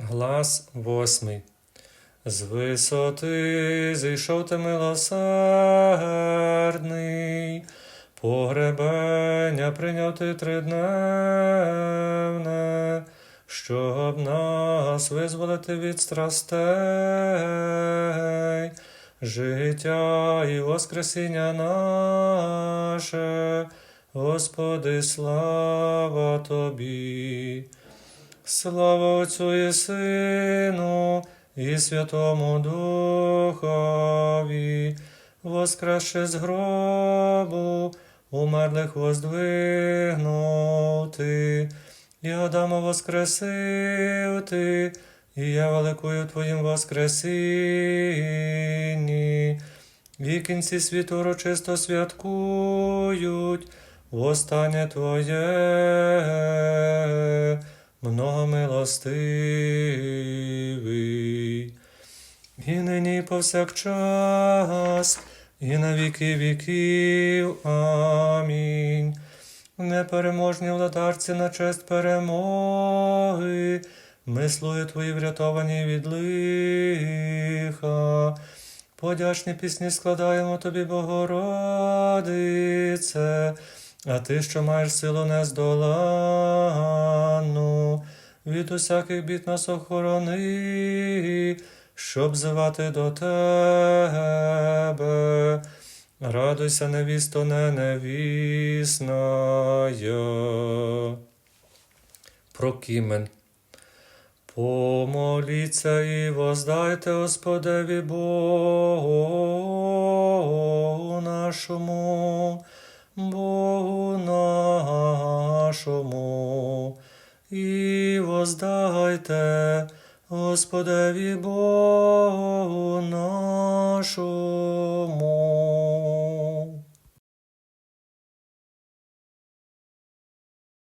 Глас восьмий. З висоти зійшов ти милосердний, погребення прийняв ти тридневне, щоб нас визволити від страстей, життя і воскресіння наше, Господи, слава Тобі. Слава Отцю і Сину, і Святому Духові, воскресши з гробу, умерлих воздвигнув ти, і Адама воскресив і я великою Твоїм воскресінні. І кінці світу урочисто святкують, востаннє Твоє, многомилостивий. І нині повсякчас, і на віки віків. Амінь. Непереможні владарці на честь перемоги, ми слуги Твої врятовані від лиха. Подячні пісні складаємо тобі, Богородице, а ти, що маєш силу нездоланну, від усяких бід нас охорони, щоб звати до тебе. Радуйся, невісто, не невісная. Прокімен. Помоліться і воздайте Господеві Богу нашому, Богу нашому, і воздайте Господеві Богу нашому.